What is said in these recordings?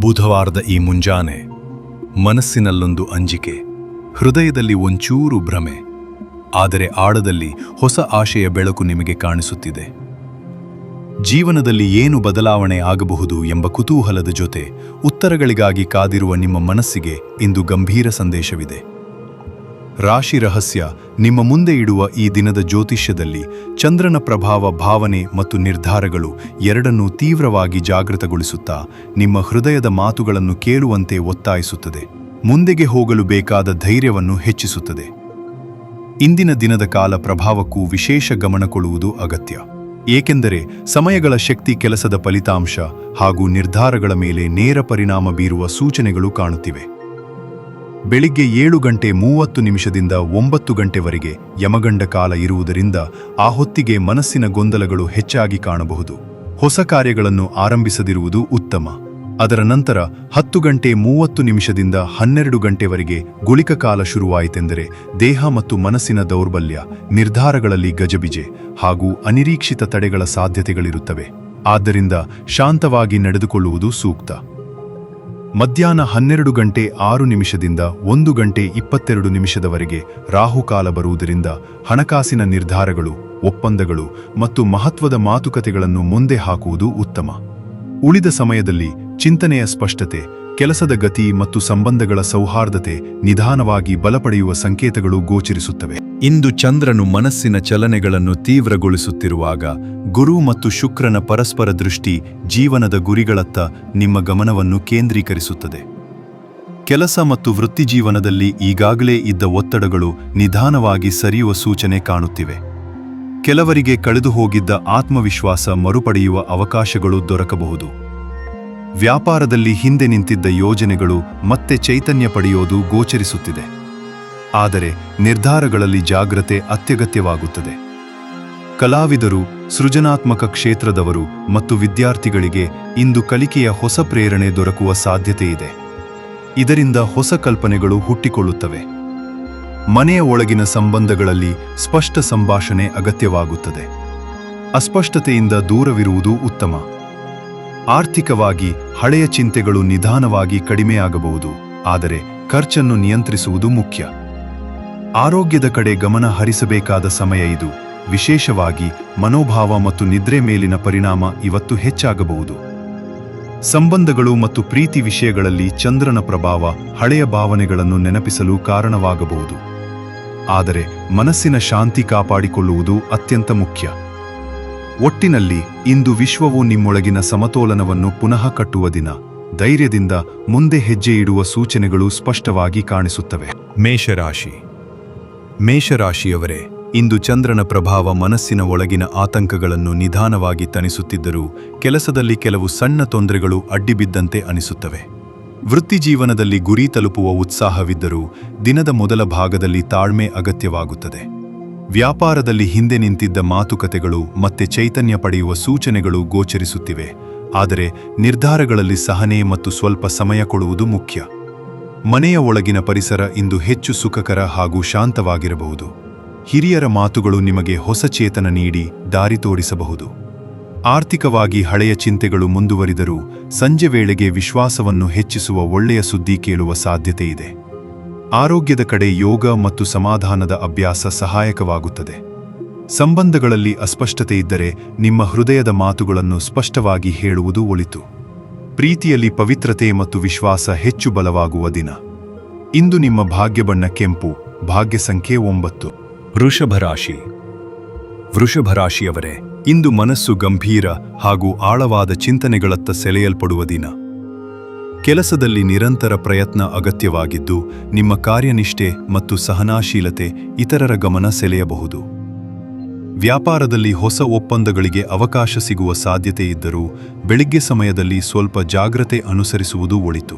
ಬುಧವಾರದ ಈ ಮುಂಜಾನೆ, ಮನಸ್ಸಿನಲ್ಲೊಂದು ಅಂಜಿಕೆ, ಹೃದಯದಲ್ಲಿ ಒಂಚೂರು ಭ್ರಮೆ, ಆದರೆ ಆಳದಲ್ಲಿ ಹೊಸ ಆಶೆಯ ಬೆಳಕು ನಿಮಗೆ ಕಾಣಿಸುತ್ತಿದೆ. ಜೀವನದಲ್ಲಿ ಏನು ಬದಲಾವಣೆ ಆಗಬಹುದು ಎಂಬ ಕುತೂಹಲದ ಜೊತೆ ಉತ್ತರಗಳಿಗಾಗಿ ಕಾದಿರುವ ನಿಮ್ಮ ಮನಸ್ಸಿಗೆ ಇಂದು ಗಂಭೀರ ಸಂದೇಶವಿದೆ. ರಾಶಿ ರಹಸ್ಯ ನಿಮ್ಮ ಮುಂದೆ ಇಡುವ ಈ ದಿನದ ಜ್ಯೋತಿಷ್ಯದಲ್ಲಿ ಚಂದ್ರನ ಪ್ರಭಾವ ಭಾವನೆ ಮತ್ತು ನಿರ್ಧಾರಗಳು ಎರಡನ್ನೂ ತೀವ್ರವಾಗಿ ಜಾಗೃತಗೊಳಿಸುತ್ತಾ ನಿಮ್ಮ ಹೃದಯದ ಮಾತುಗಳನ್ನು ಕೇಳುವಂತೆ ಒತ್ತಾಯಿಸುತ್ತದೆ. ಮುಂದೆಗೆ ಹೋಗಲು ಬೇಕಾದ ಧೈರ್ಯವನ್ನು ಹೆಚ್ಚಿಸುತ್ತದೆ. ಇಂದಿನ ದಿನದ ಕಾಲ ಪ್ರಭಾವಕ್ಕೂ ವಿಶೇಷ ಗಮನ ಕೊಡುವುದು ಅಗತ್ಯ. ಏಕೆಂದರೆ ಸಮಯಗಳ ಶಕ್ತಿ ಕೆಲಸದ ಫಲಿತಾಂಶ ಹಾಗೂ ನಿರ್ಧಾರಗಳ ಮೇಲೆ ನೇರ ಪರಿಣಾಮ ಬೀರುವ ಸೂಚನೆಗಳು ಕಾಣುತ್ತಿವೆ. ಬೆಳಿಗ್ಗೆ ಏಳು ಗಂಟೆ ಮೂವತ್ತು ನಿಮಿಷದಿಂದ ಒಂಬತ್ತು ಗಂಟೆವರೆಗೆ ಯಮಗಂಡ ಕಾಲ ಇರುವುದರಿಂದ ಆ ಹೊತ್ತಿಗೆ ಮನಸ್ಸಿನ ಗೊಂದಲಗಳು ಹೆಚ್ಚಾಗಿ ಕಾಣಬಹುದು. ಹೊಸ ಕಾರ್ಯಗಳನ್ನು ಆರಂಭಿಸದಿರುವುದು ಉತ್ತಮ. ಅದರ ನಂತರ ಹತ್ತು ಗಂಟೆ ಮೂವತ್ತು ನಿಮಿಷದಿಂದ ಹನ್ನೆರಡು ಗಂಟೆವರೆಗೆ ಗುಳಿಕ ಕಾಲ ಶುರುವಾಯಿತೆಂದರೆ ದೇಹ ಮತ್ತು ಮನಸ್ಸಿನ ದೌರ್ಬಲ್ಯ, ನಿರ್ಧಾರಗಳಲ್ಲಿ ಗಜಬಿಜೆ ಹಾಗೂ ಅನಿರೀಕ್ಷಿತ ತಡೆಗಳ ಸಾಧ್ಯತೆಗಳಿರುತ್ತವೆ. ಆದ್ದರಿಂದ ಶಾಂತವಾಗಿ ನಡೆದುಕೊಳ್ಳುವುದು ಸೂಕ್ತ. ಮಧ್ಯಾಹ್ನ ಹನ್ನೆರಡು ಗಂಟೆ ಆರು ನಿಮಿಷದಿಂದ ಒಂದು ಗಂಟೆ ಇಪ್ಪತ್ತೆರಡು ನಿಮಿಷದವರೆಗೆ ರಾಹುಕಾಲ ಬರುವುದರಿಂದ ಹಣಕಾಸಿನ ನಿರ್ಧಾರಗಳು, ಒಪ್ಪಂದಗಳು ಮತ್ತು ಮಹತ್ವದ ಮಾತುಕತೆಗಳನ್ನು ಮುಂದೆ ಹಾಕುವುದು ಉತ್ತಮ. ಉಳಿದ ಸಮಯದಲ್ಲಿ ಚಿಂತನೆಯ ಸ್ಪಷ್ಟತೆ, ಕೆಲಸದ ಗತಿ ಮತ್ತು ಸಂಬಂಧಗಳ ಸೌಹಾರ್ದತೆ ನಿಧಾನವಾಗಿ ಬಲಪಡೆಯುವ ಸಂಕೇತಗಳು ಗೋಚರಿಸುತ್ತವೆ. ಇಂದು ಚಂದ್ರನು ಮನಸ್ಸಿನ ಚಲನೆಗಳನ್ನು ತೀವ್ರಗೊಳಿಸುತ್ತಿರುವಾಗ ಗುರು ಮತ್ತು ಶುಕ್ರನ ಪರಸ್ಪರ ದೃಷ್ಟಿ ಜೀವನದ ಗುರಿಗಳತ್ತ ನಿಮ್ಮ ಗಮನವನ್ನು ಕೇಂದ್ರೀಕರಿಸುತ್ತದೆ. ಕೆಲಸ ಮತ್ತು ವೃತ್ತಿಜೀವನದಲ್ಲಿ ಈಗಾಗಲೇ ಇದ್ದ ಒತ್ತಡಗಳು ನಿಧಾನವಾಗಿ ಸರಿಯುವ ಸೂಚನೆ ಕಾಣುತ್ತಿವೆ. ಕೆಲವರಿಗೆ ಕಳೆದು ಹೋಗಿದ್ದ ಆತ್ಮವಿಶ್ವಾಸ ಮರುಪಡೆಯುವ ಅವಕಾಶಗಳು ದೊರಕಬಹುದು. ವ್ಯಾಪಾರದಲ್ಲಿ ಹಿಂದೆ ನಿಂತಿದ್ದ ಯೋಜನೆಗಳು ಮತ್ತೆ ಚೈತನ್ಯ ಪಡೆಯೋದು ಗೋಚರಿಸುತ್ತಿದೆ. ಆದರೆ ನಿರ್ಧಾರಗಳಲ್ಲಿ ಜಾಗ್ರತೆ ಅತ್ಯಗತ್ಯವಾಗುತ್ತದೆ. ಕಲಾವಿದರು ಸೃಜನಾತ್ಮಕ ಕ್ಷೇತ್ರದವರು ಮತ್ತು ವಿದ್ಯಾರ್ಥಿಗಳಿಗೆ ಇಂದು ಕಲಿಕೆಯ ಹೊಸ ಪ್ರೇರಣೆ ದೊರಕುವ ಸಾಧ್ಯತೆಯಿದೆ. ಇದರಿಂದ ಹೊಸ ಕಲ್ಪನೆಗಳು ಹುಟ್ಟಿಕೊಳ್ಳುತ್ತವೆ. ಮನೆಯ ಒಳಗಿನ ಸಂಬಂಧಗಳಲ್ಲಿ ಸ್ಪಷ್ಟ ಸಂಭಾಷಣೆ ಅಗತ್ಯವಾಗುತ್ತದೆ. ಅಸ್ಪಷ್ಟತೆಯಿಂದ ದೂರವಿರುವುದು ಉತ್ತಮ. ಆರ್ಥಿಕವಾಗಿ ಹಳೆಯ ಚಿಂತೆಗಳು ನಿಧಾನವಾಗಿ ಕಡಿಮೆಯಾಗಬಹುದು, ಆದರೆ ಖರ್ಚನ್ನು ನಿಯಂತ್ರಿಸುವುದು ಮುಖ್ಯ. ಆರೋಗ್ಯದ ಕಡೆ ಗಮನ ಹರಿಸಬೇಕಾದ ಸಮಯ ಇದು. ವಿಶೇಷವಾಗಿ ಮನೋಭಾವ ಮತ್ತು ನಿದ್ರೆ ಮೇಲಿನ ಪರಿಣಾಮ ಇವತ್ತು ಹೆಚ್ಚಾಗಬಹುದು. ಸಂಬಂಧಗಳು ಮತ್ತು ಪ್ರೀತಿ ವಿಷಯಗಳಲ್ಲಿ ಚಂದ್ರನ ಪ್ರಭಾವ ಹಳೆಯ ಭಾವನೆಗಳನ್ನು ನೆನಪಿಸಲು ಕಾರಣವಾಗಬಹುದು. ಆದರೆ ಮನಸ್ಸಿನ ಶಾಂತಿ ಕಾಪಾಡಿಕೊಳ್ಳುವುದು ಅತ್ಯಂತ ಮುಖ್ಯ. ಒಟ್ಟಿನಲ್ಲಿ ಇಂದು ವಿಶ್ವವು ನಿಮ್ಮೊಳಗಿನ ಸಮತೋಲನವನ್ನು ಪುನಃ ಕಟ್ಟುವ ದಿನ. ಧೈರ್ಯದಿಂದ ಮುಂದೆ ಹೆಜ್ಜೆ ಇಡುವ ಸೂಚನೆಗಳು ಸ್ಪಷ್ಟವಾಗಿ ಕಾಣಿಸುತ್ತವೆ. ಮೇಷರಾಶಿ. ಮೇಷರಾಶಿಯವರೇ, ಇಂದು ಚಂದ್ರನ ಪ್ರಭಾವ ಮನಸ್ಸಿನ ಒಳಗಿನ ಆತಂಕಗಳನ್ನು ನಿಧಾನವಾಗಿ ತಣಿಸುತ್ತಿದ್ದರೂ ಕೆಲಸದಲ್ಲಿ ಕೆಲವು ಸಣ್ಣ ತೊಂದರೆಗಳು ಅಡ್ಡಿಬಿದ್ದಂತೆ ಅನಿಸುತ್ತವೆ. ವೃತ್ತಿಜೀವನದಲ್ಲಿ ಗುರಿ ತಲುಪುವ ಉತ್ಸಾಹವಿದ್ದರೂ ದಿನದ ಮೊದಲ ಭಾಗದಲ್ಲಿ ತಾಳ್ಮೆ ಅಗತ್ಯವಾಗುತ್ತದೆ. ವ್ಯಾಪಾರದಲ್ಲಿ ಹಿಂದೆ ನಿಂತಿದ್ದ ಮಾತುಕತೆಗಳು ಮತ್ತೆ ಚೈತನ್ಯ ಪಡೆಯುವ ಸೂಚನೆಗಳು ಗೋಚರಿಸುತ್ತಿವೆ. ಆದರೆ ನಿರ್ಧಾರಗಳಲ್ಲಿ ಸಹನೆ ಮತ್ತು ಸ್ವಲ್ಪ ಸಮಯ ಕೊಡುವುದು ಮುಖ್ಯ. ಮನೆಯ ಒಳಗಿನ ಪರಿಸರ ಇಂದು ಹೆಚ್ಚು ಸುಖಕರ ಹಾಗೂ ಶಾಂತವಾಗಿರಬಹುದು. ಹಿರಿಯರ ಮಾತುಗಳು ನಿಮಗೆ ಹೊಸ ಚೇತನ ನೀಡಿ ದಾರಿ ತೋರಿಸಬಹುದು. ಆರ್ಥಿಕವಾಗಿ ಹಳೆಯ ಚಿಂತೆಗಳು ಮುಂದುವರಿದರೂ ಸಂಜೆ ವೇಳೆಗೆ ವಿಶ್ವಾಸವನ್ನು ಹೆಚ್ಚಿಸುವ ಒಳ್ಳೆಯ ಸುದ್ದಿ ಕೇಳುವ ಸಾಧ್ಯತೆ ಇದೆ. ಆರೋಗ್ಯದ ಕಡೆ ಯೋಗ ಮತ್ತು ಸಮಾಧಾನದ ಅಭ್ಯಾಸ ಸಹಾಯಕವಾಗುತ್ತದೆ. ಸಂಬಂಧಗಳಲ್ಲಿ ಅಸ್ಪಷ್ಟತೆ ಇದ್ದರೆ ನಿಮ್ಮ ಹೃದಯದ ಮಾತುಗಳನ್ನು ಸ್ಪಷ್ಟವಾಗಿ ಹೇಳುವುದು ಒಳಿತು. ಪ್ರೀತಿಯಲ್ಲಿ ಪವಿತ್ರತೆ ಮತ್ತು ವಿಶ್ವಾಸ ಹೆಚ್ಚು ಬಲವಾಗುವ ದಿನ. ಇಂದು ನಿಮ್ಮ ಭಾಗ್ಯ ಬಣ್ಣ ಕೆಂಪು, ಭಾಗ್ಯ ಸಂಖ್ಯೆ ಒಂಬತ್ತು. ವೃಷಭರಾಶಿ ವೃಷಭರಾಶಿಯವರೇ ವೃಷಭ ರಾಶಿಯವರೇ, ಇಂದು ಮನಸ್ಸು ಗಂಭೀರ ಹಾಗೂ ಆಳವಾದ ಚಿಂತನೆಗಳತ್ತ ಸೆಳೆಯಲ್ಪಡುವ ದಿನ. ಕೆಲಸದಲ್ಲಿ ನಿರಂತರ ಪ್ರಯತ್ನ ಅಗತ್ಯವಾಗಿದ್ದು, ನಿಮ್ಮ ಕಾರ್ಯನಿಷ್ಠೆ ಮತ್ತು ಸಹನಾಶೀಲತೆ ಇತರರ ಗಮನ ಸೆಳೆಯಬಹುದು. ವ್ಯಾಪಾರದಲ್ಲಿ ಹೊಸ ಒಪ್ಪಂದಗಳಿಗೆ ಅವಕಾಶ ಸಿಗುವ ಸಾಧ್ಯತೆ ಇದ್ದರೂ ಬೆಳಿಗ್ಗೆ ಸಮಯದಲ್ಲಿ ಸ್ವಲ್ಪ ಜಾಗ್ರತೆ ಅನುಸರಿಸುವುದು ಒಳಿತು.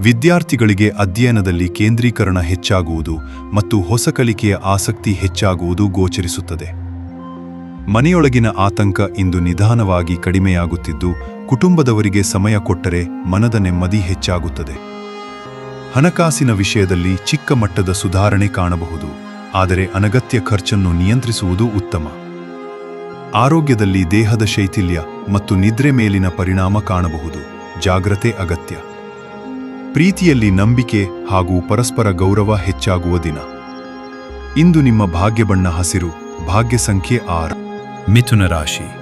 ವಿದ್ಯಾರ್ಥಿಗಳಿಗೆ ಅಧ್ಯಯನದಲ್ಲಿ ಕೇಂದ್ರೀಕರಣ ಹೆಚ್ಚಾಗುವುದು ಮತ್ತು ಹೊಸ ಕಲಿಕೆಯ ಆಸಕ್ತಿ ಹೆಚ್ಚಾಗುವುದು ಗೋಚರಿಸುತ್ತದೆ. ಮನೆಯೊಳಗಿನ ಆತಂಕ ಇಂದು ನಿಧಾನವಾಗಿ ಕಡಿಮೆಯಾಗುತ್ತಿದ್ದು, ಕುಟುಂಬದವರಿಗೆ ಸಮಯ ಕೊಟ್ಟರೆ ಮನದ ನೆಮ್ಮದಿ ಹೆಚ್ಚಾಗುತ್ತದೆ. ಹಣಕಾಸಿನ ವಿಷಯದಲ್ಲಿ ಚಿಕ್ಕ ಮಟ್ಟದ ಸುಧಾರಣೆ ಕಾಣಬಹುದು. ಆದರೆ ಅನಗತ್ಯ ಖರ್ಚನ್ನು ನಿಯಂತ್ರಿಸುವುದು ಉತ್ತಮ. ಆರೋಗ್ಯದಲ್ಲಿ ದೇಹದ ಶೈಥಿಲ್ಯ ಮತ್ತು ನಿದ್ರೆ ಮೇಲಿನ ಪರಿಣಾಮ ಕಾಣಬಹುದು. ಜಾಗ್ರತೆ ಅಗತ್ಯ. ಪ್ರೀತಿಯಲ್ಲಿ ನಂಬಿಕೆ ಹಾಗೂ ಪರಸ್ಪರ ಗೌರವ ಹೆಚ್ಚಾಗುವ ದಿನ. ಇಂದು ನಿಮ್ಮ ಭಾಗ್ಯಬಣ್ಣ ಹಸಿರು, ಭಾಗ್ಯ ಸಂಖ್ಯೆ ಆರು. ಮಿಥುನ ರಾಶಿ.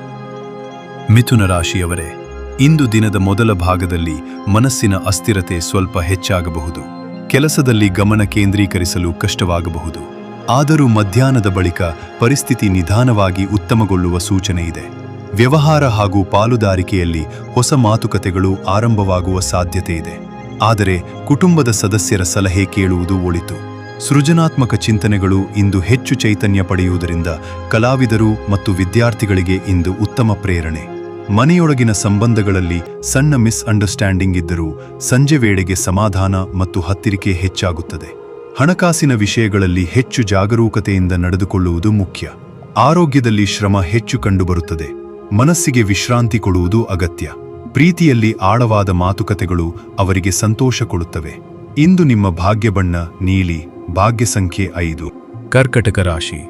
ಮಿಥುನ ರಾಶಿಯವರೇ, ಇಂದು ದಿನದ ಮೊದಲ ಭಾಗದಲ್ಲಿ ಮನಸ್ಸಿನ ಅಸ್ಥಿರತೆ ಸ್ವಲ್ಪ ಹೆಚ್ಚಾಗಬಹುದು. ಕೆಲಸದಲ್ಲಿ ಗಮನ ಕೇಂದ್ರೀಕರಿಸಲು ಕಷ್ಟವಾಗಬಹುದು. ಆದರೂ ಮಧ್ಯಾಹ್ನದ ಬಳಿಕ ಪರಿಸ್ಥಿತಿ ನಿಧಾನವಾಗಿ ಉತ್ತಮಗೊಳ್ಳುವ ಸೂಚನೆ ಇದೆ. ವ್ಯವಹಾರ ಹಾಗೂ ಪಾಲುದಾರಿಕೆಯಲ್ಲಿ ಹೊಸ ಮಾತುಕತೆಗಳು ಆರಂಭವಾಗುವ ಸಾಧ್ಯತೆ ಇದೆ. ಆದರೆ ಕುಟುಂಬದ ಸದಸ್ಯರ ಸಲಹೆ ಕೇಳುವುದು ಒಳಿತು. ಸೃಜನಾತ್ಮಕ ಚಿಂತನೆಗಳು ಇಂದು ಹೆಚ್ಚು ಚೈತನ್ಯ ಪಡೆಯುವುದರಿಂದ ಕಲಾವಿದರು ಮತ್ತು ವಿದ್ಯಾರ್ಥಿಗಳಿಗೆ ಇಂದು ಉತ್ತಮ ಪ್ರೇರಣೆ. ಮನೆಯೊಳಗಿನ ಸಂಬಂಧಗಳಲ್ಲಿ ಸಣ್ಣ ಮಿಸ್ಅಂಡರ್ಸ್ಟ್ಯಾಂಡಿಂಗ್ ಇದ್ದರೂ ಸಂಜೆ ವೇಳೆಗೆ ಸಮಾಧಾನ ಮತ್ತು ಹತ್ತಿರಿಕೆ ಹೆಚ್ಚಾಗುತ್ತದೆ. ಹಣಕಾಸಿನ ವಿಷಯಗಳಲ್ಲಿ ಹೆಚ್ಚು ಜಾಗರೂಕತೆಯಿಂದ ನಡೆದುಕೊಳ್ಳುವುದು ಮುಖ್ಯ. ಆರೋಗ್ಯದಲ್ಲಿ ಶ್ರಮ ಹೆಚ್ಚು ಕಂಡುಬರುತ್ತದೆ. ಮನಸ್ಸಿಗೆ ವಿಶ್ರಾಂತಿ ಕೊಡುವುದು ಅಗತ್ಯ. ಪ್ರೀತಿಯಲ್ಲಿ ಆಳವಾದ ಮಾತುಕತೆಗಳು ಅವರಿಗೆ ಸಂತೋಷ ಕೊಡುತ್ತವೆ. ಇಂದು ನಿಮ್ಮ ಭಾಗ್ಯ ಬಣ್ಣ ನೀಲಿ, ಭಾಗ್ಯ ಸಂಖ್ಯೆ ಐದು. ಕರ್ಕಟಕ ರಾಶಿ.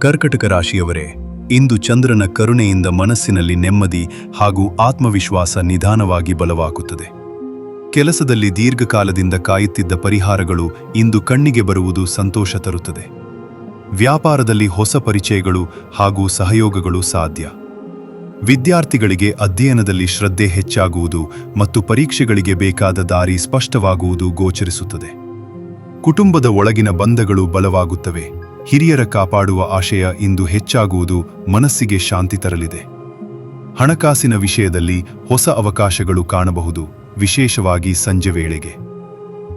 ಕರ್ಕಟಕ ರಾಶಿಯವರೇ, ಇಂದು ಚಂದ್ರನ ಕರುಣೆಯಿಂದ ಮನಸ್ಸಿನಲ್ಲಿ ನೆಮ್ಮದಿ ಹಾಗೂ ಆತ್ಮವಿಶ್ವಾಸ ನಿಧಾನವಾಗಿ ಬಲವಾಗುತ್ತದೆ. ಕೆಲಸದಲ್ಲಿ ದೀರ್ಘಕಾಲದಿಂದ ಕಾಯುತ್ತಿದ್ದ ಪರಿಹಾರಗಳು ಇಂದು ಕಣ್ಣಿಗೆ ಬರುವುದು ಸಂತೋಷ ತರುತ್ತದೆ. ವ್ಯಾಪಾರದಲ್ಲಿ ಹೊಸ ಪರಿಚಯಗಳು ಹಾಗೂ ಸಹಯೋಗಗಳು ಸಾಧ್ಯ. ವಿದ್ಯಾರ್ಥಿಗಳಿಗೆ ಅಧ್ಯಯನದಲ್ಲಿ ಶ್ರದ್ಧೆ ಹೆಚ್ಚಾಗುವುದು ಮತ್ತು ಪರೀಕ್ಷೆಗಳಿಗೆ ಬೇಕಾದ ದಾರಿ ಸ್ಪಷ್ಟವಾಗುವುದು ಗೋಚರಿಸುತ್ತದೆ. ಕುಟುಂಬದ ಒಳಗಿನ ಬಂಧಗಳು ಬಲವಾಗುತ್ತವೆ. ಹಿರಿಯರ ಕಾಪಾಡುವ ಆಶಯ ಇಂದು ಹೆಚ್ಚಾಗುವುದು ಮನಸ್ಸಿಗೆ ಶಾಂತಿ ತರಲಿದೆ. ಹಣಕಾಸಿನ ವಿಷಯದಲ್ಲಿ ಹೊಸ ಅವಕಾಶಗಳು ಕಾಣಬಹುದು. ವಿಶೇಷವಾಗಿ ಸಂಜೆ ವೇಳೆಗೆ.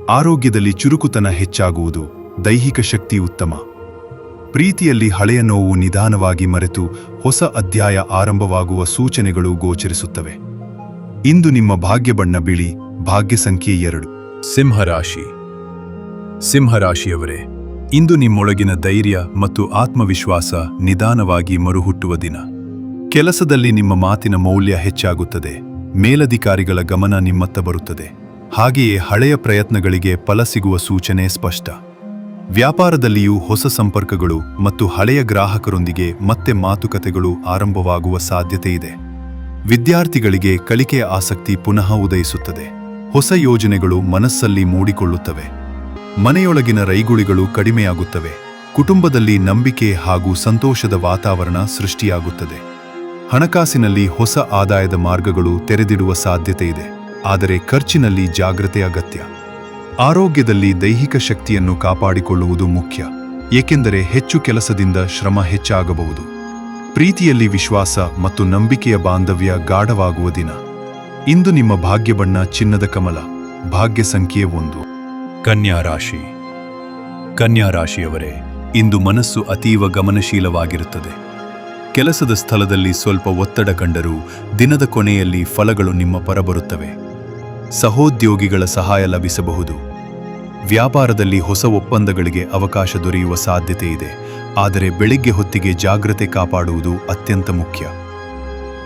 ಆರೋಗ್ಯದಲ್ಲಿ ಚುರುಕುತನ ಹೆಚ್ಚಾಗುವುದು ದೈಹಿಕ ಶಕ್ತಿ ಉತ್ತಮ. ಪ್ರೀತಿಯಲ್ಲಿ ಹಳೆಯ ನೋವು ನಿಧಾನವಾಗಿ ಮರೆತು ಹೊಸ ಅಧ್ಯಾಯ ಆರಂಭವಾಗುವ ಸೂಚನೆಗಳು ಗೋಚರಿಸುತ್ತವೆ. ಇಂದು ನಿಮ್ಮ ಭಾಗ್ಯ ಬಣ್ಣ ಬಿಳಿ, ಭಾಗ್ಯ ಸಂಖ್ಯೆ ಎರಡು. ಸಿಂಹರಾಶಿ. ಸಿಂಹರಾಶಿಯವರೇ, ಇಂದು ನಿಮ್ಮೊಳಗಿನ ಧೈರ್ಯ ಮತ್ತು ಆತ್ಮವಿಶ್ವಾಸ ನಿಧಾನವಾಗಿ ಮರುಹುಟ್ಟುವ ದಿನ. ಕೆಲಸದಲ್ಲಿ ನಿಮ್ಮ ಮಾತಿನ ಮೌಲ್ಯ ಹೆಚ್ಚಾಗುತ್ತದೆ. ಮೇಲಧಿಕಾರಿಗಳ ಗಮನ ನಿಮ್ಮತ್ತ ಬರುತ್ತದೆ. ಹಾಗೆಯೇ ಹಳೆಯ ಪ್ರಯತ್ನಗಳಿಗೆ ಫಲ ಸಿಗುವ ಸೂಚನೆ ಸ್ಪಷ್ಟ. ವ್ಯಾಪಾರದಲ್ಲಿಯೂ ಹೊಸ ಸಂಪರ್ಕಗಳು ಮತ್ತು ಹಳೆಯ ಗ್ರಾಹಕರೊಂದಿಗೆ ಮತ್ತೆ ಮಾತುಕತೆಗಳು ಆರಂಭವಾಗುವ ಸಾಧ್ಯತೆ ಇದೆ. ವಿದ್ಯಾರ್ಥಿಗಳಿಗೆ ಕಲಿಕೆಯ ಆಸಕ್ತಿ ಪುನಃ ಉದಯಿಸುತ್ತದೆ. ಹೊಸ ಯೋಜನೆಗಳು ಮನಸ್ಸಲ್ಲಿ ಮೂಡಿಕೊಳ್ಳುತ್ತವೆ. ಮನೆಯೊಳಗಿನ ರೈಗುಳಿಗಳು ಕಡಿಮೆಯಾಗುತ್ತವೆ. ಕುಟುಂಬದಲ್ಲಿ ನಂಬಿಕೆ ಹಾಗೂ ಸಂತೋಷದ ವಾತಾವರಣ ಸೃಷ್ಟಿಯಾಗುತ್ತದೆ. ಹಣಕಾಸಿನಲ್ಲಿ ಹೊಸ ಆದಾಯದ ಮಾರ್ಗಗಳು ತೆರೆದಿಡುವ ಸಾಧ್ಯತೆ ಇದೆ, ಆದರೆ ಖರ್ಚಿನಲ್ಲಿ ಜಾಗ್ರತೆ ಅಗತ್ಯ. ಆರೋಗ್ಯದಲ್ಲಿ ದೈಹಿಕ ಶಕ್ತಿಯನ್ನು ಕಾಪಾಡಿಕೊಳ್ಳುವುದು ಮುಖ್ಯ, ಏಕೆಂದರೆ ಹೆಚ್ಚು ಕೆಲಸದಿಂದ ಶ್ರಮ ಹೆಚ್ಚಾಗಬಹುದು. ಪ್ರೀತಿಯಲ್ಲಿ ವಿಶ್ವಾಸ ಮತ್ತು ನಂಬಿಕೆಯ ಬಾಂಧವ್ಯ ಗಾಢವಾಗುವ ದಿನ. ಇಂದು ನಿಮ್ಮ ಭಾಗ್ಯ ಬಣ್ಣ ಚಿನ್ನದ ಕಮಲ, ಭಾಗ್ಯ ಸಂಖ್ಯೆ ಒಂದು. ಕನ್ಯಾ ರಾಶಿ. ಕನ್ಯಾ ರಾಶಿಯವರೇ, ಇಂದು ಮನಸ್ಸು ಅತೀವ ಗಮನಶೀಲವಾಗಿರುತ್ತದೆ. ಕೆಲಸದ ಸ್ಥಳದಲ್ಲಿ ಸ್ವಲ್ಪ ಒತ್ತಡ ಕಂಡರೂ ದಿನದ ಕೊನೆಯಲ್ಲಿ ಫಲಗಳು ನಿಮ್ಮ ಪರ ಬರುತ್ತವೆ ಸಹೋದ್ಯೋಗಿಗಳ ಸಹಾಯ ಲಭಿಸಬಹುದು. ವ್ಯಾಪಾರದಲ್ಲಿ ಹೊಸ ಒಪ್ಪಂದಗಳಿಗೆ ಅವಕಾಶ ದೊರೆಯುವ ಸಾಧ್ಯತೆ ಇದೆ. ಆದರೆ ಬೆಳಿಗ್ಗೆ ಹೊತ್ತಿಗೆ ಜಾಗ್ರತೆ ಕಾಪಾಡುವುದು ಅತ್ಯಂತ ಮುಖ್ಯ.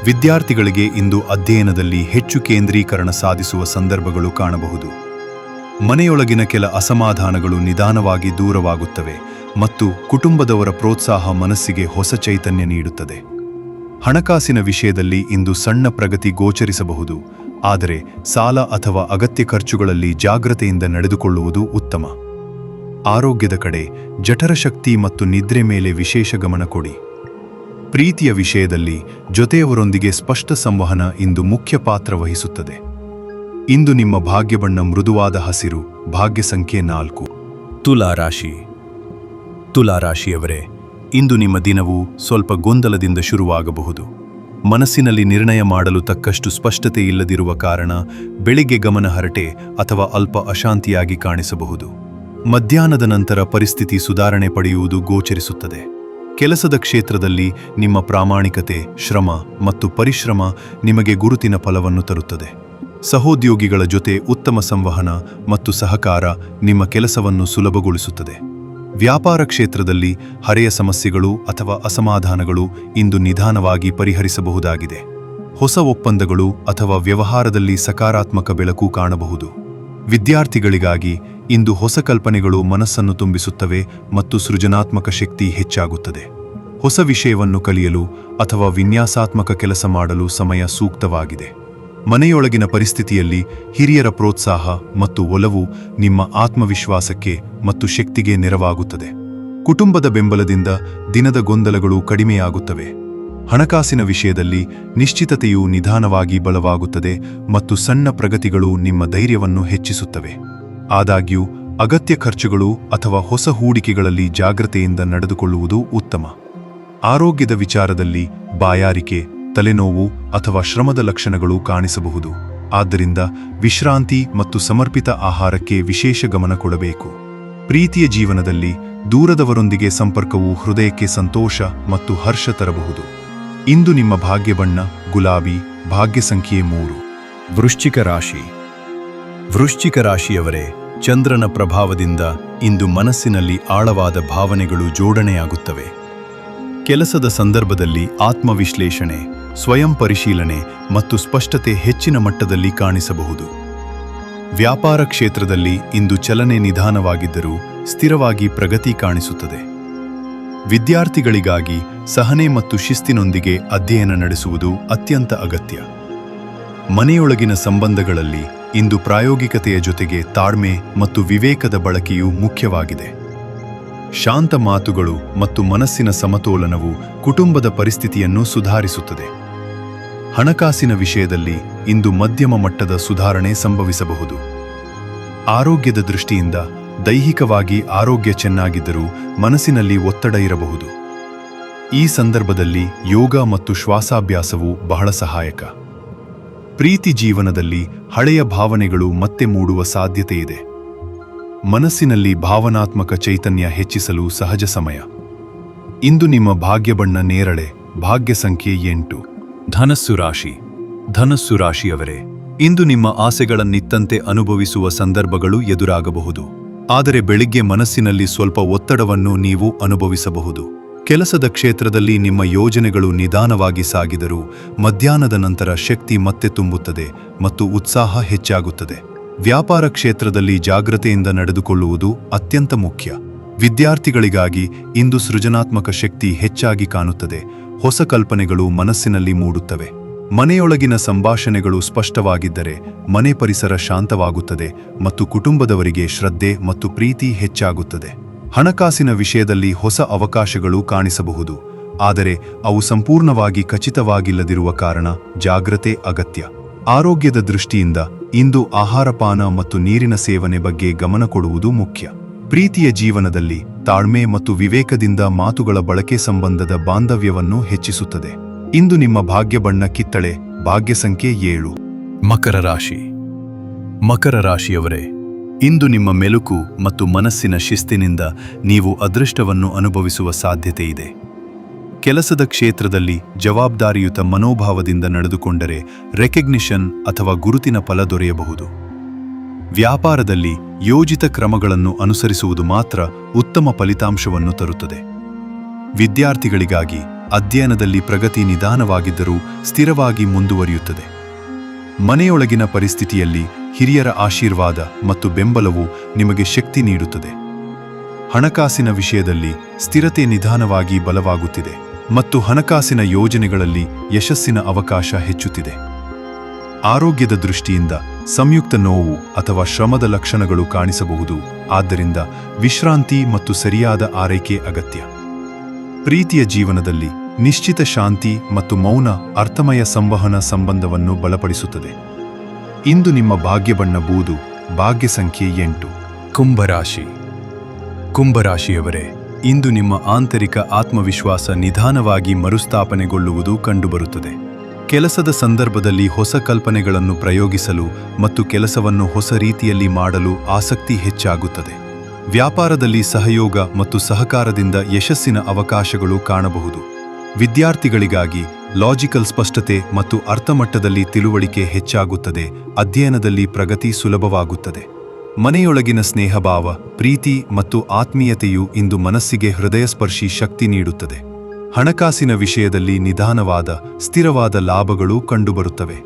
ವಿದ್ಯಾರ್ಥಿಗಳಿಗೆ ಇಂದು ಅಧ್ಯಯನದಲ್ಲಿ ಹೆಚ್ಚು ಕೇಂದ್ರೀಕರಣ ಸಾಧಿಸುವ ಸಂದರ್ಭಗಳು ಕಾಣಬಹುದು. ಮನೆಯೊಳಗಿನ ಕೆಲ ಅಸಮಾಧಾನಗಳು ನಿಧಾನವಾಗಿ ದೂರವಾಗುತ್ತವೆ. ಮತ್ತು ಕುಟುಂಬದವರ ಪ್ರೋತ್ಸಾಹ ಮನಸ್ಸಿಗೆ ಹೊಸ ಚೈತನ್ಯ ನೀಡುತ್ತದೆ. ಹಣಕಾಸಿನ ವಿಷಯದಲ್ಲಿ ಇಂದು ಸಣ್ಣ ಪ್ರಗತಿ ಗೋಚರಿಸಬಹುದು, ಆದರೆ ಸಾಲ ಅಥವಾ ಅಗತ್ಯ ಖರ್ಚುಗಳಲ್ಲಿ ಜಾಗ್ರತೆಯಿಂದ ನಡೆದುಕೊಳ್ಳುವುದು ಉತ್ತಮ. ಆರೋಗ್ಯದ ಕಡೆ ಜಠರ ಶಕ್ತಿ ಮತ್ತು ನಿದ್ರೆ ಮೇಲೆ ವಿಶೇಷ ಗಮನ ಕೊಡಿ. ಪ್ರೀತಿಯ ವಿಷಯದಲ್ಲಿ ಜೊತೆಯವರೊಂದಿಗೆ ಸ್ಪಷ್ಟ ಸಂವಹನ ಇಂದು ಮುಖ್ಯ ಪಾತ್ರ ವಹಿಸುತ್ತದೆ. ಇಂದು ನಿಮ್ಮ ಭಾಗ್ಯಬಣ್ಣ ಮೃದುವಾದ ಹಸಿರು, ಭಾಗ್ಯ ಸಂಖ್ಯೆ ನಾಲ್ಕು. ತುಲಾ ರಾಶಿ. ತುಲಾ ರಾಶಿಯವರೇ, ಇಂದು ನಿಮ್ಮ ದಿನವು ಸ್ವಲ್ಪ ಗೊಂದಲದಿಂದ ಶುರುವಾಗಬಹುದು. ಮನಸ್ಸಿನಲ್ಲಿ ನಿರ್ಣಯ ಮಾಡಲು ತಕ್ಕಷ್ಟು ಸ್ಪಷ್ಟತೆ ಇಲ್ಲದಿರುವ ಕಾರಣ ಬೆಳಿಗ್ಗೆ ಗಮನ ಹರಟೆ ಅಥವಾ ಅಲ್ಪ ಅಶಾಂತಿಯಾಗಿ ಕಾಣಿಸಬಹುದು. ಮಧ್ಯಾಹ್ನದ ನಂತರ ಪರಿಸ್ಥಿತಿ ಸುಧಾರಣೆ ಪಡೆಯುವುದು ಗೋಚರಿಸುತ್ತದೆ. ಕೆಲಸದ ಕ್ಷೇತ್ರದಲ್ಲಿ ನಿಮ್ಮ ಪ್ರಾಮಾಣಿಕತೆ, ಶ್ರಮ ಮತ್ತು ಪರಿಶ್ರಮ ನಿಮಗೆ ಗುರುತಿನ ಫಲವನ್ನು ತರುತ್ತದೆ. ಸಹೋದ್ಯೋಗಿಗಳ ಜೊತೆ ಉತ್ತಮ ಸಂವಹನ ಮತ್ತು ಸಹಕಾರ ನಿಮ್ಮ ಕೆಲಸವನ್ನು ಸುಲಭಗೊಳಿಸುತ್ತದೆ. ವ್ಯಾಪಾರ ಕ್ಷೇತ್ರದಲ್ಲಿ ಹರೆಯ ಸಮಸ್ಯೆಗಳು ಅಥವಾ ಅಸಮಾಧಾನಗಳು ಇಂದು ನಿಧಾನವಾಗಿ ಪರಿಹರಿಸಬಹುದಾಗಿದೆ. ಹೊಸ ಒಪ್ಪಂದಗಳು ಅಥವಾ ವ್ಯವಹಾರದಲ್ಲಿ ಸಕಾರಾತ್ಮಕ ಬೆಳಕು ಕಾಣಬಹುದು. ವಿದ್ಯಾರ್ಥಿಗಳಿಗಾಗಿ ಇಂದು ಹೊಸ ಕಲ್ಪನೆಗಳು ಮನಸ್ಸನ್ನು ತುಂಬಿಸುತ್ತವೆ ಮತ್ತು ಸೃಜನಾತ್ಮಕ ಶಕ್ತಿ ಹೆಚ್ಚಾಗುತ್ತದೆ. ಹೊಸ ವಿಷಯವನ್ನು ಕಲಿಯಲು ಅಥವಾ ವಿನ್ಯಾಸಾತ್ಮಕ ಕೆಲಸ ಮಾಡಲು ಸಮಯ ಸೂಕ್ತವಾಗಿದೆ. ಮನೆಯೊಳಗಿನ ಪರಿಸ್ಥಿತಿಯಲ್ಲಿ ಹಿರಿಯರ ಪ್ರೋತ್ಸಾಹ ಮತ್ತು ಒಲವು ನಿಮ್ಮ ಆತ್ಮವಿಶ್ವಾಸಕ್ಕೆ ಮತ್ತು ಶಕ್ತಿಗೆ ನೆರವಾಗುತ್ತದೆ. ಕುಟುಂಬದ ಬೆಂಬಲದಿಂದ ದಿನದ ಗೊಂದಲಗಳು ಕಡಿಮೆಯಾಗುತ್ತವೆ. ಹಣಕಾಸಿನ ವಿಷಯದಲ್ಲಿ ನಿಶ್ಚಿತತೆಯು ನಿಧಾನವಾಗಿ ಬಲವಾಗುತ್ತದೆ ಮತ್ತು ಸಣ್ಣ ಪ್ರಗತಿಗಳು ನಿಮ್ಮ ಧೈರ್ಯವನ್ನು ಹೆಚ್ಚಿಸುತ್ತವೆ. ಆದಾಗ್ಯೂ, ಅಗತ್ಯ ಖರ್ಚುಗಳು ಅಥವಾ ಹೊಸ ಹೂಡಿಕೆಗಳಲ್ಲಿ ಜಾಗ್ರತೆಯಿಂದ ನಡೆದುಕೊಳ್ಳುವುದು ಉತ್ತಮ. ಆರೋಗ್ಯದ ವಿಚಾರದಲ್ಲಿ ಬಾಯಾರಿಕೆ ತಲೆನೋವು ಅಥವಾ ಶ್ರಮದ ಲಕ್ಷಣಗಳು ಕಾಣಿಸಬಹುದು. ಆದ್ದರಿಂದ ವಿಶ್ರಾಂತಿ ಮತ್ತು ಸಮರ್ಪಿತ ಆಹಾರಕ್ಕೆ ವಿಶೇಷ ಗಮನ ಕೊಡಬೇಕು. ಪ್ರೀತಿಯ ಜೀವನದಲ್ಲಿ ದೂರದವರೊಂದಿಗೆ ಸಂಪರ್ಕವು ಹೃದಯಕ್ಕೆ ಸಂತೋಷ ಮತ್ತು ಹರ್ಷ ತರಬಹುದು. ಇಂದು ನಿಮ್ಮ ಭಾಗ್ಯ ಬಣ್ಣ, ಗುಲಾಬಿ, ಭಾಗ್ಯ ಸಂಖ್ಯೆ ಮೂರು. ವೃಶ್ಚಿಕ ರಾಶಿ. ವೃಶ್ಚಿಕ ರಾಶಿಯವರೇ, ಚಂದ್ರನ ಪ್ರಭಾವದಿಂದ ಇಂದು ಮನಸ್ಸಿನಲ್ಲಿ ಆಳವಾದ ಭಾವನೆಗಳು ಜೋಡಣೆಯಾಗುತ್ತವೆ. ಕೆಲಸದ ಸಂದರ್ಭದಲ್ಲಿ ಆತ್ಮವಿಶ್ಲೇಷಣೆ. ಸ್ವಯಂ ಪರಿಶೀಲನೆ ಮತ್ತು ಸ್ಪಷ್ಟತೆ ಹೆಚ್ಚಿನ ಮಟ್ಟದಲ್ಲಿ ಕಾಣಿಸಬಹುದು. ವ್ಯಾಪಾರ ಕ್ಷೇತ್ರದಲ್ಲಿ ಇಂದು ಚಲನೆ ನಿಧಾನವಾಗಿದ್ದರೂ ಸ್ಥಿರವಾಗಿ ಪ್ರಗತಿ ಕಾಣಿಸುತ್ತದೆ. ವಿದ್ಯಾರ್ಥಿಗಳಿಗಾಗಿ ಸಹನೆ ಮತ್ತು ಶಿಸ್ತಿನೊಂದಿಗೆ ಅಧ್ಯಯನ ನಡೆಸುವುದು ಅತ್ಯಂತ ಅಗತ್ಯ. ಮನೆಯೊಳಗಿನ ಸಂಬಂಧಗಳಲ್ಲಿ ಇಂದು ಪ್ರಾಯೋಗಿಕತೆಯ ಜೊತೆಗೆ ತಾಳ್ಮೆ ಮತ್ತು ವಿವೇಕದ ಬಳಕೆಯು ಮುಖ್ಯವಾಗಿದೆ. ಶಾಂತ ಮಾತುಗಳು ಮತ್ತು ಮನಸ್ಸಿನ ಸಮತೋಲನವು ಕುಟುಂಬದ ಪರಿಸ್ಥಿತಿಯನ್ನು ಸುಧಾರಿಸುತ್ತದೆ. ಹಣಕಾಸಿನ ವಿಷಯದಲ್ಲಿ ಇಂದು ಮಧ್ಯಮ ಮಟ್ಟದ ಸುಧಾರಣೆ ಸಂಭವಿಸಬಹುದು. ಆರೋಗ್ಯದ ದೃಷ್ಟಿಯಿಂದ ದೈಹಿಕವಾಗಿ ಆರೋಗ್ಯ ಚೆನ್ನಾಗಿದ್ದರೂ ಮನಸ್ಸಿನಲ್ಲಿ ಒತ್ತಡ ಇರಬಹುದು. ಈ ಸಂದರ್ಭದಲ್ಲಿ ಯೋಗ ಮತ್ತು ಶ್ವಾಸಾಭ್ಯಾಸವು ಬಹಳ ಸಹಾಯಕ. ಪ್ರೀತಿ ಜೀವನದಲ್ಲಿ ಹಳೆಯ ಭಾವನೆಗಳು ಮತ್ತೆ ಮೂಡುವ ಸಾಧ್ಯತೆಯಿದೆ ಮನಸ್ಸಿನಲ್ಲಿ ಭಾವನಾತ್ಮಕ ಚೈತನ್ಯ ಹೆಚ್ಚಿಸಲು ಸಹಜ ಸಮಯ. ಇಂದು ನಿಮ್ಮ ಭಾಗ್ಯ ಬಣ್ಣ ನೇರಳೆ, ಭಾಗ್ಯ ಸಂಖ್ಯೆ ಎಂಟು. ಧನಸ್ಸು ರಾಶಿ. ಧನಸ್ಸು ರಾಶಿಯವರೇ, ಇಂದು ನಿಮ್ಮ ಆಸೆಗಳನ್ನಿತ್ತಂತೆ ಅನುಭವಿಸುವ ಸಂದರ್ಭಗಳು ಎದುರಾಗಬಹುದು. ಆದರೆ ಬೆಳಿಗ್ಗೆ ಮನಸ್ಸಿನಲ್ಲಿ ಸ್ವಲ್ಪ ಒತ್ತಡವನ್ನು ನೀವು ಅನುಭವಿಸಬಹುದು. ಕೆಲಸದ ಕ್ಷೇತ್ರದಲ್ಲಿ ನಿಮ್ಮ ಯೋಜನೆಗಳು ನಿಧಾನವಾಗಿ ಸಾಗಿದರೂ ಮಧ್ಯಾಹ್ನದ ನಂತರ ಶಕ್ತಿ ಮತ್ತೆ ತುಂಬುತ್ತದೆ ಮತ್ತು ಉತ್ಸಾಹ ಹೆಚ್ಚಾಗುತ್ತದೆ. ವ್ಯಾಪಾರ ಕ್ಷೇತ್ರದಲ್ಲಿ ಜಾಗ್ರತೆಯಿಂದ ನಡೆದುಕೊಳ್ಳುವುದು ಅತ್ಯಂತ ಮುಖ್ಯ. ವಿದ್ಯಾರ್ಥಿಗಳಿಗಾಗಿ ಇಂದು ಸೃಜನಾತ್ಮಕ ಶಕ್ತಿ ಹೆಚ್ಚಾಗಿ ಕಾಣುತ್ತದೆ. ಹೊಸ ಕಲ್ಪನೆಗಳು ಮನಸ್ಸಿನಲ್ಲಿ ಮೂಡುತ್ತವೆ. ಮನೆಯೊಳಗಿನ ಸಂಭಾಷಣೆಗಳು ಸ್ಪಷ್ಟವಾಗಿದ್ದರೆ ಮನೆ ಪರಿಸರ ಶಾಂತವಾಗುತ್ತದೆ ಮತ್ತು ಕುಟುಂಬದವರಿಗೆ ಶ್ರದ್ಧೆ ಮತ್ತು ಪ್ರೀತಿ ಹೆಚ್ಚಾಗುತ್ತದೆ. ಹಣಕಾಸಿನ ವಿಷಯದಲ್ಲಿ ಹೊಸ ಅವಕಾಶಗಳು ಕಾಣಿಸಬಹುದು. ಆದರೆ ಅವು ಸಂಪೂರ್ಣವಾಗಿ ಖಚಿತವಾಗಿಲ್ಲದಿರುವ ಕಾರಣ ಜಾಗ್ರತೆ ಅಗತ್ಯ. ಆರೋಗ್ಯದ ದೃಷ್ಟಿಯಿಂದ ಇಂದು ಆಹಾರಪಾನ ಮತ್ತು ನೀರಿನ ಸೇವನೆ ಬಗ್ಗೆ ಗಮನ ಕೊಡುವುದು ಮುಖ್ಯ. ಪ್ರೀತಿಯ ಜೀವನದಲ್ಲಿ ತಾಳ್ಮೆ ಮತ್ತು ವಿವೇಕದಿಂದ ಮಾತುಗಳ ಬಳಕೆ ಸಂಬಂಧದ ಬಾಂಧವ್ಯವನ್ನು ಹೆಚ್ಚಿಸುತ್ತದೆ. ಇಂದು ನಿಮ್ಮ ಭಾಗ್ಯ ಬಣ್ಣ ಕಿತ್ತಳೆ, ಭಾಗ್ಯ ಸಂಖ್ಯೆ ಏಳು. ಮಕರ ರಾಶಿ. ಮಕರ ರಾಶಿಯವರೇ, ಇಂದು ನಿಮ್ಮ ಮೆಲುಕು ಮತ್ತು ಮನಸ್ಸಿನ ಶಿಸ್ತಿನಿಂದ ನೀವು ಅದೃಷ್ಟವನ್ನು ಅನುಭವಿಸುವ ಸಾಧ್ಯತೆ ಇದೆ. ಕೆಲಸದ ಕ್ಷೇತ್ರದಲ್ಲಿ ಜವಾಬ್ದಾರಿಯುತ ಮನೋಭಾವದಿಂದ ನಡೆದುಕೊಂಡರೆ ರೆಕಗ್ನಿಷನ್ ಅಥವಾ ಗುರುತಿನ ಫಲ ದೊರೆಯಬಹುದು. ವ್ಯಾಪಾರದಲ್ಲಿ ಯೋಜಿತ ಕ್ರಮಗಳನ್ನು ಅನುಸರಿಸುವುದು ಮಾತ್ರ ಉತ್ತಮ ಫಲಿತಾಂಶವನ್ನು ತರುತ್ತದೆ. ವಿದ್ಯಾರ್ಥಿಗಳಿಗಾಗಿ ಅಧ್ಯಯನದಲ್ಲಿ ಪ್ರಗತಿ ನಿಧಾನವಾಗಿದ್ದರೂ ಸ್ಥಿರವಾಗಿ ಮುಂದುವರಿಯುತ್ತದೆ. ಮನೆಯೊಳಗಿನ ಪರಿಸ್ಥಿತಿಯಲ್ಲಿ ಹಿರಿಯರ ಆಶೀರ್ವಾದ ಮತ್ತು ಬೆಂಬಲವು ನಿಮಗೆ ಶಕ್ತಿ ನೀಡುತ್ತದೆ. ಹಣಕಾಸಿನ ವಿಷಯದಲ್ಲಿ ಸ್ಥಿರತೆ ನಿಧಾನವಾಗಿ ಬಲವಾಗುತ್ತಿದೆ ಮತ್ತು ಹಣಕಾಸಿನ ಯೋಜನೆಗಳಲ್ಲಿ ಯಶಸ್ಸಿನ ಅವಕಾಶ ಹೆಚ್ಚುತ್ತಿದೆ. ಆರೋಗ್ಯದ ದೃಷ್ಟಿಯಿಂದ ಸಂಯುಕ್ತ ನೋವು ಅಥವಾ ಶ್ರಮದ ಲಕ್ಷಣಗಳು ಕಾಣಿಸಬಹುದು. ಆದ್ದರಿಂದ ವಿಶ್ರಾಂತಿ ಮತ್ತು ಸರಿಯಾದ ಆರೈಕೆ ಅಗತ್ಯ. ಪ್ರೀತಿಯ ಜೀವನದಲ್ಲಿ ನಿಶ್ಚಿತ ಶಾಂತಿ ಮತ್ತು ಮೌನ ಅರ್ಥಮಯ ಸಂವಹನ ಸಂಬಂಧವನ್ನು ಬಲಪಡಿಸುತ್ತದೆ. ಇಂದು ನಿಮ್ಮ ಭಾಗ್ಯಬಣ್ಣ ಬೂದು, ಭಾಗ್ಯ ಸಂಖ್ಯೆ ಎಂಟು. ಕುಂಭರಾಶಿ. ಕುಂಭರಾಶಿಯವರೇ, ಇಂದು ನಿಮ್ಮ ಆಂತರಿಕ ಆತ್ಮವಿಶ್ವಾಸ ನಿಧಾನವಾಗಿ ಮರುಸ್ಥಾಪನೆಗೊಳ್ಳುವುದು ಕಂಡುಬರುತ್ತದೆ. ಕೆಲಸದ ಸಂದರ್ಭದಲ್ಲಿ ಹೊಸ ಕಲ್ಪನೆಗಳನ್ನು ಪ್ರಯೋಗಿಸಲು ಮತ್ತು ಕೆಲಸವನ್ನು ಹೊಸ ರೀತಿಯಲ್ಲಿ ಮಾಡಲು ಆಸಕ್ತಿ ಹೆಚ್ಚಾಗುತ್ತದೆ. ವ್ಯಾಪಾರದಲ್ಲಿ ಸಹಯೋಗ ಮತ್ತು ಸಹಕಾರದಿಂದ ಯಶಸ್ಸಿನ ಅವಕಾಶಗಳು ಕಾಣಬಹುದು. ವಿದ್ಯಾರ್ಥಿಗಳಿಗಾಗಿ ಲಾಜಿಕಲ್ ಸ್ಪಷ್ಟತೆ ಮತ್ತು ಅರ್ಥಮಟ್ಟದಲ್ಲಿ ತಿಳುವಳಿಕೆ ಹೆಚ್ಚಾಗುತ್ತದೆ, ಅಧ್ಯಯನದಲ್ಲಿ ಪ್ರಗತಿ ಸುಲಭವಾಗುತ್ತದೆ. ಮನೆಯೊಳಗಿನ ಸ್ನೇಹಭಾವ, ಪ್ರೀತಿ ಮತ್ತು ಆತ್ಮೀಯತೆಯು ಇಂದು ಮನಸ್ಸಿಗೆ ಹೃದಯಸ್ಪರ್ಶಿ ಶಕ್ತಿ ನೀಡುತ್ತದೆ. ಹಣಕಾಸಿನ ವಿಷಯದಲ್ಲಿ ನಿಧಾನವಾದ, ಸ್ಥಿರವಾದ ಲಾಭಗಳು ಕಂಡುಬರುತ್ತವೆ.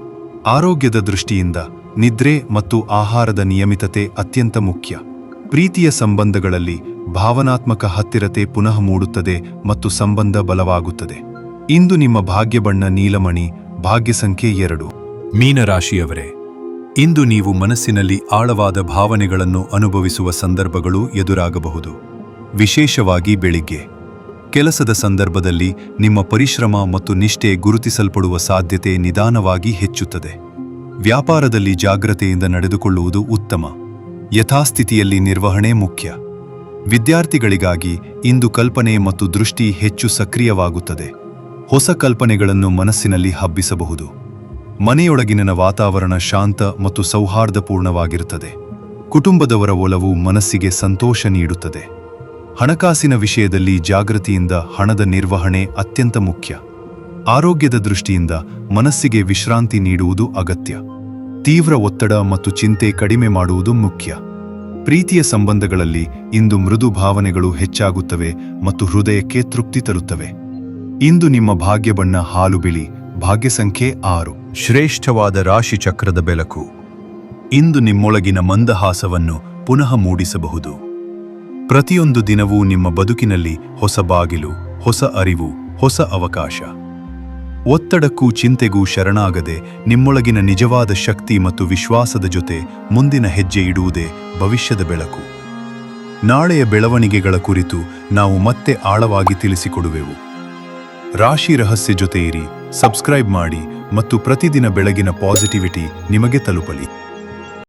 ಆರೋಗ್ಯದ ದೃಷ್ಟಿಯಿಂದ ನಿದ್ರೆ ಮತ್ತು ಆಹಾರದ ನಿಯಮಿತತೆ ಅತ್ಯಂತ ಮುಖ್ಯ. ಪ್ರೀತಿಯ ಸಂಬಂಧಗಳಲ್ಲಿ ಭಾವನಾತ್ಮಕ ಹತ್ತಿರತೆ ಪುನಃ ಮೂಡುತ್ತದೆ ಮತ್ತು ಸಂಬಂಧ ಬಲವಾಗುತ್ತದೆ. ಇಂದು ನಿಮ್ಮ ಭಾಗ್ಯ ಬಣ್ಣ ನೀಲಮಣಿ, ಭಾಗ್ಯ ಸಂಖ್ಯೆ ಎರಡು. ಮೀನರಾಶಿಯವರೇ, ಇಂದು ನೀವು ಮನಸ್ಸಿನಲ್ಲಿ ಆಳವಾದ ಭಾವನೆಗಳನ್ನು ಅನುಭವಿಸುವ ಸಂದರ್ಭಗಳು ಎದುರಾಗಬಹುದು. ವಿಶೇಷವಾಗಿ ಬೆಳಿಗ್ಗೆ. ಕೆಲಸದ ಸಂದರ್ಭದಲ್ಲಿ ನಿಮ್ಮ ಪರಿಶ್ರಮ ಮತ್ತು ನಿಷ್ಠೆ ಗುರುತಿಸಲ್ಪಡುವ ಸಾಧ್ಯತೆ ನಿಧಾನವಾಗಿ ಹೆಚ್ಚುತ್ತದೆ. ವ್ಯಾಪಾರದಲ್ಲಿ ಜಾಗ್ರತೆಯಿಂದ ನಡೆದುಕೊಳ್ಳುವುದು ಉತ್ತಮ. ಯಥಾಸ್ಥಿತಿಯಲ್ಲಿ ನಿರ್ವಹಣೆ ಮುಖ್ಯ. ವಿದ್ಯಾರ್ಥಿಗಳಿಗಾಗಿ ಇಂದು ಕಲ್ಪನೆ ಮತ್ತು ದೃಷ್ಟಿ ಹೆಚ್ಚು ಸಕ್ರಿಯವಾಗುತ್ತದೆ. ಹೊಸ ಕಲ್ಪನೆಗಳನ್ನು ಮನಸ್ಸಿನಲ್ಲಿ ಹಬ್ಬಿಸಬಹುದು. ಮನೆಯೊಳಗಿನ ವಾತಾವರಣ ಶಾಂತ ಮತ್ತು ಸೌಹಾರ್ದಪೂರ್ಣವಾಗಿರುತ್ತದೆ. ಕುಟುಂಬದವರ ಒಲವು ಮನಸ್ಸಿಗೆ ಸಂತೋಷ ನೀಡುತ್ತದೆ. ಹಣಕಾಸಿನ ವಿಷಯದಲ್ಲಿ ಜಾಗೃತಿಯಿಂದ ಹಣದ ನಿರ್ವಹಣೆ ಅತ್ಯಂತ ಮುಖ್ಯ. ಆರೋಗ್ಯದ ದೃಷ್ಟಿಯಿಂದ ಮನಸ್ಸಿಗೆ ವಿಶ್ರಾಂತಿ ನೀಡುವುದು ಅಗತ್ಯ. ತೀವ್ರ ಒತ್ತಡ ಮತ್ತು ಚಿಂತೆ ಕಡಿಮೆ ಮಾಡುವುದು ಮುಖ್ಯ. ಪ್ರೀತಿಯ ಸಂಬಂಧಗಳಲ್ಲಿ ಇಂದು ಮೃದು ಭಾವನೆಗಳು ಹೆಚ್ಚಾಗುತ್ತವೆ ಮತ್ತು ಹೃದಯಕ್ಕೆ ತೃಪ್ತಿ ತರುತ್ತವೆ. ಇಂದು ನಿಮ್ಮ ಭಾಗ್ಯ ಬಣ್ಣ ಹಾಲು ಬಿಳಿ, ಭಾಗ್ಯ ಸಂಖ್ಯೆ ಆರು. ಶ್ರೇಷ್ಠವಾದ ರಾಶಿಚಕ್ರದ ಬೆಳಕು. ಇಂದು ನಿಮ್ಮೊಳಗಿನ ಮಂದಹಾಸವನ್ನು ಪುನಃ ಮೂಡಿಸಬಹುದು. ಪ್ರತಿಯೊಂದು ದಿನವೂ ನಿಮ್ಮ ಬದುಕಿನಲ್ಲಿ ಹೊಸ ಬಾಗಿಲು, ಹೊಸ ಅರಿವು, ಹೊಸ ಅವಕಾಶ. ಒತ್ತಡಕ್ಕೂ ಚಿಂತೆಗೂ ಶರಣಾಗದೆ ನಿಮ್ಮೊಳಗಿನ ನಿಜವಾದ ಶಕ್ತಿ ಮತ್ತು ವಿಶ್ವಾಸದ ಜೊತೆ ಮುಂದಿನ ಹೆಜ್ಜೆ ಇಡುವುದೇ ಭವಿಷ್ಯದ ಬೆಳಕು. ನಾಳೆಯ ಬೆಳವಣಿಗೆಗಳ ಕುರಿತು ನಾವು ಮತ್ತೆ ಆಳವಾಗಿ ತಿಳಿಸಿಕೊಡುವೆವು. ರಾಶಿ ರಹಸ್ಯ ಜೊತೆ ಇರಿ ಸಬ್ಸ್ಕ್ರೈಬ್ ಮಾಡಿ ಮತ್ತು ಪ್ರತಿದಿನ ಬೆಳಗಿನ ಪಾಸಿಟಿವಿಟಿ ನಿಮಗೆ ತಲುಪಲಿ.